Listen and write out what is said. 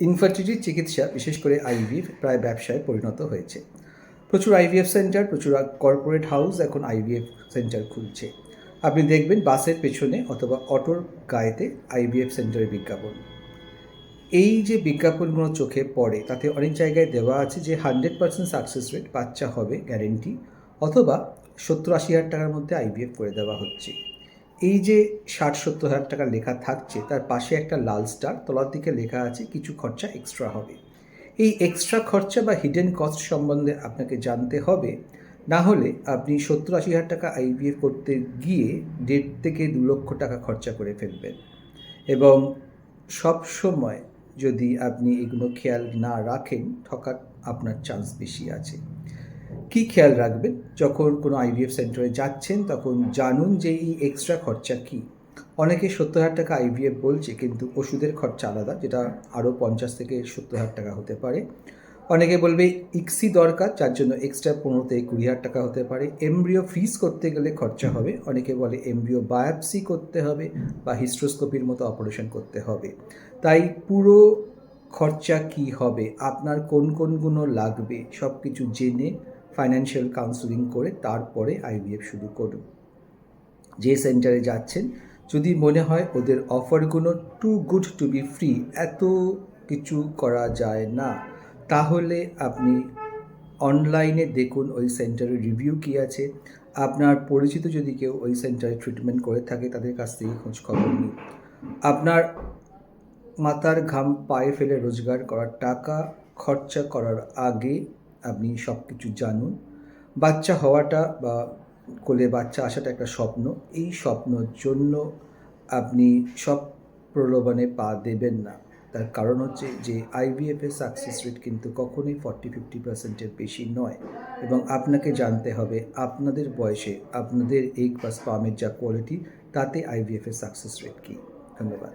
Infertility চিকিৎসা, বিশেষ করে আইভিএফ প্রায় ব্যবসায় পরিণত হয়েছে। প্রচুর আইভিএফ সেন্টার প্রচুর কর্পোরেট হাউস এখন আইভিএফ সেন্টার খুলছে। আপনি দেখবেন বাসের পেছনে অথবা অটোর গায়েতে আইভিএফ সেন্টারের বিজ্ঞাপন। এই যে বিজ্ঞাপনগুলো চোখে পড়ে, তাতে অনেক জায়গায় দেওয়া আছে যে হান্ড্রেড পার্সেন্ট সাকসেস রেট বাচ্চা হবে গ্যারেন্টি অথবা সত্তর আশি হাজার টাকার মধ্যে আইভিএফ করে দেওয়া হচ্ছে। এই যে ষাট সত্তর হাজার টাকা লেখা থাকছে, তার পাশে একটা লাল স্টার, তলার দিকে লেখা আছে, কিছু খরচা এক্সট্রা হবে। এই এক্সট্রা খরচা বা হিডেন কস্ট সম্বন্ধে আপনাকে জানতে হবে। না হলে আপনি সত্তর আশি হাজার টাকা আইভিএফ করতে গিয়ে দেড় থেকে দু লক্ষ টাকা খরচা করে ফেলবেন। এবং সব সময় যদি আপনি এগুলো খেয়াল না রাখেন, ঠকার আপনার চান্স বেশি আছে। কি খেয়াল রাখবেন? যখন কোনো আইভিএফ সেন্টারে যাচ্ছেন, তখন জানুন যে এই এক্সট্রা খরচা কি। অনেকে সত্তর হাজার টাকা আইভিএফ বলছে, কিন্তু ওষুধের খরচা আলাদা, যেটা আরও পঞ্চাশ থেকে সত্তর হাজার টাকা হতে পারে। অনেকে বলবে ইক্সি দরকার, যার জন্য এক্সট্রা পনেরো থেকে কুড়ি হাজার টাকা হতে পারে। এমব্রিও ফ্রিজ করতে গেলে খরচা হবে। অনেকে বলে এমব্রিও বায়োপসি করতে হবে বা হিস্ট্রোস্কোপির মতো অপারেশন করতে হবে। তাই পুরো খরচা কি হবে, আপনার কোন কোনগুলো লাগবে সব কিছু জেনে ফাইন্যান্সিয়াল কাউন্সেলিং করে তারপরে আইভিএফ শুরু করুন। যে সেন্টারে যাচ্ছেন, যদি মনে হয় ওদের অফারগুলো too good to be free এত কিছু করা যায় না, তাহলে আপনি অনলাইনে দেখুন ওই সেন্টারের রিভিউ কী আছে। আপনার পরিচিত যদি কেউ ওই সেন্টারে ট্রিটমেন্ট করে থাকে, তাদের কাছ থেকে খোঁজ খবর নিন। আপনার মাথার ঘাম পায়ে ফেলে রোজগার করার টাকা খরচা করার আগে আপনি সব কিছু জানুন। বাচ্চা হওয়াটা বা কোলে বাচ্চা আসাটা একটা স্বপ্ন। এই স্বপ্নর জন্য আপনি সব প্রলোভনে পা দেবেন না। তার কারণ হচ্ছে যে আইভিএফের সাকসেস রেট কিন্তু কখনোই ফর্টি ফিফটি পার্সেন্টের বেশি নয়। এবং আপনাকে জানতে হবে, আপনাদের বয়সে আপনাদের এগ বা স্পামের যা কোয়ালিটি তাতে আইভিএফের সাকসেস রেট কী? ধন্যবাদ।